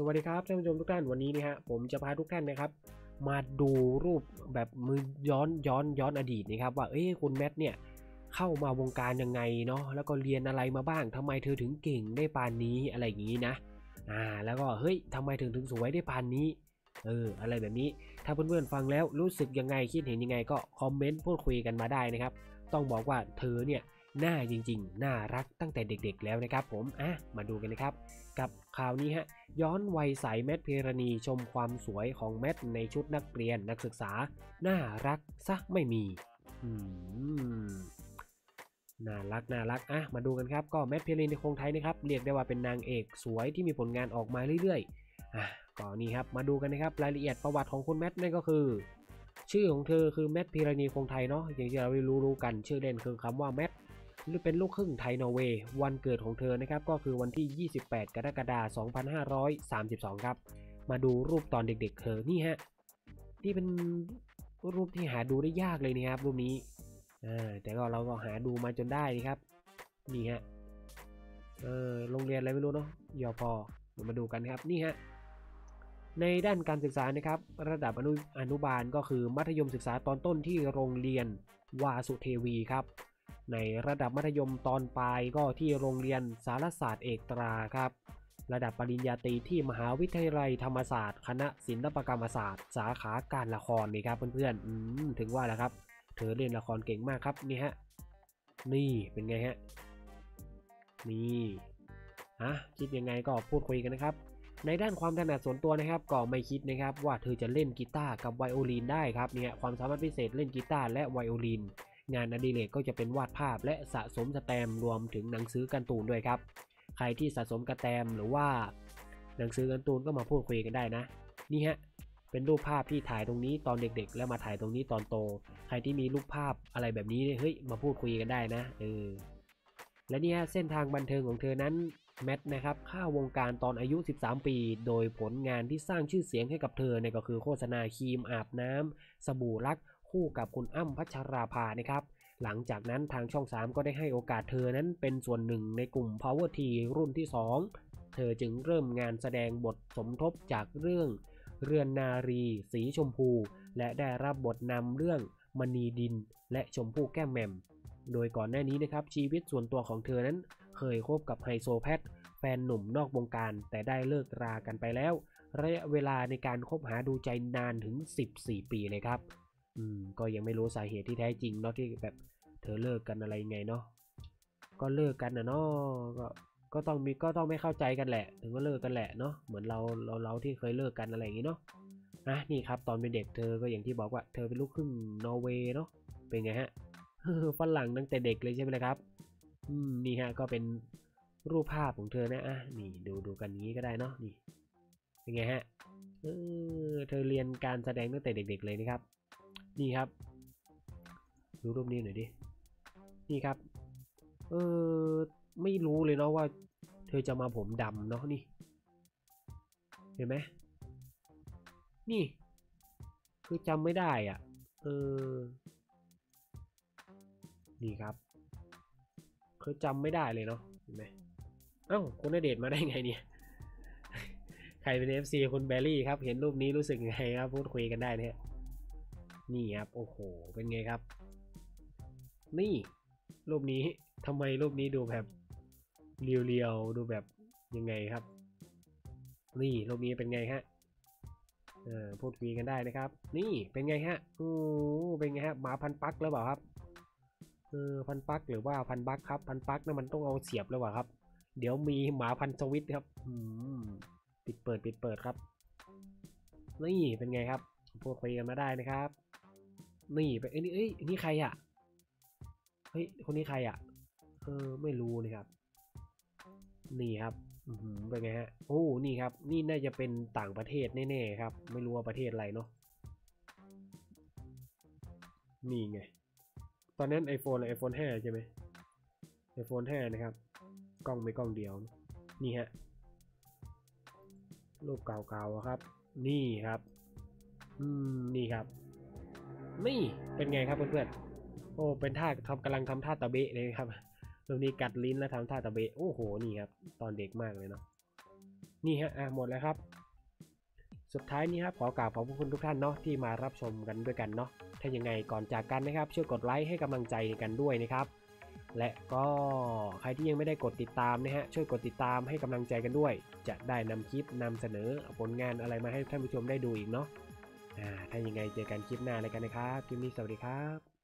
สวัสดีครับท่านผู้ชมทุกท่านวันนี้นะฮะผมจะพาทุกท่านนะครับ มาดูรูปแบบมือย้อนย้อนย้อนอดีตนะครับ ว่าเอ้ยคุณแมทเนี่ยเข้ามาวงการยังไงเนาะแล้วก็เรียนอะไรมาบ้างทำไมเธอถึงเก่งได้ปานนี้อะไรอย่างนี้นะอ่าแล้วก็เฮ้ยทำไมถึงถึงสวยได้ปานนี้เอออะไรแบบนี้ถ้าเพื่อนๆฟังแล้วรู้สึกยังไงคิดเห็นยังไงก็คอมเมนต์พูดคุยกันมาได้นะครับ ต้องบอกว่าเธอเนี่ยน่าจริงๆ น่ารักตั้งแต่เด็กๆแล้วนะครับ ผมอะมาดูกันนะครับ กับข่าวนี้ฮะ ย้อนวัยใสแมทเพรณีชมความสวยของแมทในชุดนักเรียนนักศึกษา น่ารักซะไม่มีน่ารักน่ารักอะมาดูกันครับ ก็แมทเพรณีในคงไทยนะครับ เรียกได้ว่าเป็นนางเอกสวยที่มีผลงานออกมาเรื่อยๆอะก็นี่ครับมาดูกันนะครับรายละเอียดประวัติของคุณแมทนั่นก็คือ ชื่อของเธอคือแมทพีรณีคงไทยเนาะอย่างที่เรารู้รู้กันชื่อเล่นคือคำว่าแมท เป็นลูกครึ่งไทยนอร์เวย์วันเกิดของเธอนะครับก็คือวันที่ 28 กรกฎาคม 2532 ครับ มาดูรูปตอนเด็กๆเธอนี่ฮะนี่เป็นรูปที่หาดูได้ยากเลยนะครับรูปนี้แต่ก็เราก็หาดูมาจนได้นี่ครับ นี่ฮะเออโรงเรียนอะไรไม่รู้เนาะยอพอมาดูกันครับนี่ฮะในด้านการศึกษานะครับระดับอนุอนุบาลก็คือมัธยมศึกษาตอนต้นที่โรงเรียนวาสุเทวีครับ ในระดับมัธยมตอนปลายก็ที่โรงเรียนสารศาสตร์เอกตราครับ ระดับปริญญาตรีที่มหาวิทยาลัยธรรมศาสตร์ คณะศิลปกรรมศาสตร์ สาขาการละครนี่ครับเพื่อนๆถึงว่าแล้วครับ เธอเล่นละครเก่งมากครับนี่ฮะนี่เป็นไงฮะนี่อะคิดยังไงก็พูดคุยกันนะครับ ในด้านความถนัดส่วนตัวนะครับก็ไม่คิดนะครับว่าเธอจะเล่นกีตาร์กับไวโอลินได้ครับเนี่ยความสามารถพิเศษเล่นกีตาร์และไวโอลิน งานอดิเรกก็จะเป็นวาดภาพและสะสมสแตมรวมถึงหนังสือการ์ตูนด้วยครับ ใครที่สะสมกระแตมหรือว่า หนังสือการ์ตูนก็มาพูดคุยกันได้นะ นี่ฮะเป็นรูปภาพที่ถ่ายตรงนี้ตอนเด็กๆ แล้วมาถ่ายตรงนี้ตอนโต ใครที่มีรูปภาพอะไรแบบนี้เนี่ยเฮ้ยมาพูดคุยกันได้นะเออและเนี่ยเส้นทางบันเทิงของเธอนั้นแมทนะครับเข้าวงการตอนอายุ 13 ปี โดยผลงานที่สร้างชื่อเสียงให้กับเธอเนี่ยก็คือโฆษณาครีมอาบน้ำสบู่รัก คู่กับคุณอ้ำพัชราภานะครับ หลังจากนั้นทางช่อง 3 ก็ได้ให้โอกาสเธอนั้นเป็นส่วนหนึ่งในกลุ่ม Power T รุ่นที่ 2 เธอจึงเริ่มงานแสดงบทสมทบจากเรื่องเรือนนารี สีชมพู และได้รับบทนำเรื่องมณีดิน และชมพู่แก้มแหม่มโดยก่อนหน้านี้นะครับชีวิตส่วนตัวของเธอนั้น เคยคบกับไฮโซแพทแฟนหนุ่มนอกวงการแต่ได้เลิกรากันไปแล้ว ระยะเวลาในการคบหาดูใจนานถึง 14 ปีเลยครับ อืมก็ยังไม่รู้สาเหตุที่แท้จริงเนาะที่แบบเธอเลิกกันอะไรไงเนาะก็เลิกกันนะเนาะก็ก็ต้องมีก็ต้องไม่เข้าใจกันแหละ ถึงก็เลิกกันแหละเนาะเหมือนเราเราเราที่เคยเลิกกันอะไรอย่างงี้เนาะอะนี่ครับตอนเป็นเด็กเธอก็อย่างที่บอกว่าเธอเป็นลูกครึ่งนอร์เวย์เนาะเป็นไงฮะฝรั่งตั้งแต่เด็กเลยใช่ไหมล่ะครับอืมนี่ฮะก็เป็นรูปภาพของเธอนะอะนี่ดูดูกันนี้ก็ได้เนาะนี่เป็นไงฮะเออเธอเรียนการแสดงตั้งแต่เด็ก ๆ เลยนะครับ นี่ครับ ดูรูปนี้หน่อยดิ นี่ครับ เออไม่รู้เลยเนาะว่า เธอจะมาผมดำเนาะนี่ เห็นไหมนี่ คือจำไม่ได้อะ เออ นี่ครับ คือจำไม่ได้เลยเนาะ เห็นไหมเอ้าคุณเดชมาได้ไงเนี่ยใครเป็น FC คุณแบรี่ครับ เห็นรูปนี้รู้สึกไงครับ พูดคุยกันได้เนี่ย นี่ครับโอ้โหเป็นไงครับ นี่รูปนี้ทำไมรูปนี้ดูแบบเรียวๆดูแบบยังไงครับ นี่รูปนี้เป็นไงฮะเออพูดคุยกันได้นะครับ นี่เป็นไงฮะโอ้เป็นไงฮะหมาพันปักแล้วเปล่าครับเออพันปักหรือว่าพันบักครับพันปักนั่นมันต้องเอาเสียบแล้วเปล่าครับ เดี๋ยวมีหมาพันสวิตช์ครับอืมปิดเปิดปิดเปิดครับ นี่เป็นไงครับพูดคุยกันมาได้นะครับ นี่เป็นเอ้ยนี่เอ้ยนี่ใครอะเฮ้ยคนนี้ใครอะเออไม่รู้เลยครับ นี่ครับอืเป็นไงฮะโอ้นี่ครับ นี่น่าจะเป็นต่างประเทศแน่ๆครับ ไม่รู้ว่าประเทศอะไรเนาะนี่ไง ตอนนั้น iPhone อะไร iPhone 5 ใช่ไหม iPhone 5 นะครับ กล้องไม่กล้องเดียว นี่ฮะ รูปเก่าๆครับ นี่ครับ อืม นี่ครับ นี่เป็นไงครับเพื่อนๆโอ้เป็นท่าทำกำลังทำท่าตะเบะเลยครับตรงนี้กัดลิ้นแล้วทำท่าตะเบะโอ้โหนี่ครับตอนเด็กมากเลยเนาะนี่ฮะอะหมดแล้วครับ สุดท้ายนี้ครับขอกราบขอบพระคุณทุกท่านเนาะที่มารับชมกันด้วยกันเนาะถ้ายังไงก่อนจากกันนะครับช่วยกดไลค์ให้กำลังใจกันด้วยนะครับและก็ใครที่ยังไม่ได้กดติดตามนะฮะช่วยกดติดตามให้กำลังใจกันด้วย จะได้นำคลิปนำเสนอผลงานอะไรมาให้ท่านผู้ชมได้ดูอีกเนาะ ถ้ายังไงเจอกันคลิปหน้าเลยกันนะครับ คลิปนี้สวัสดีครับ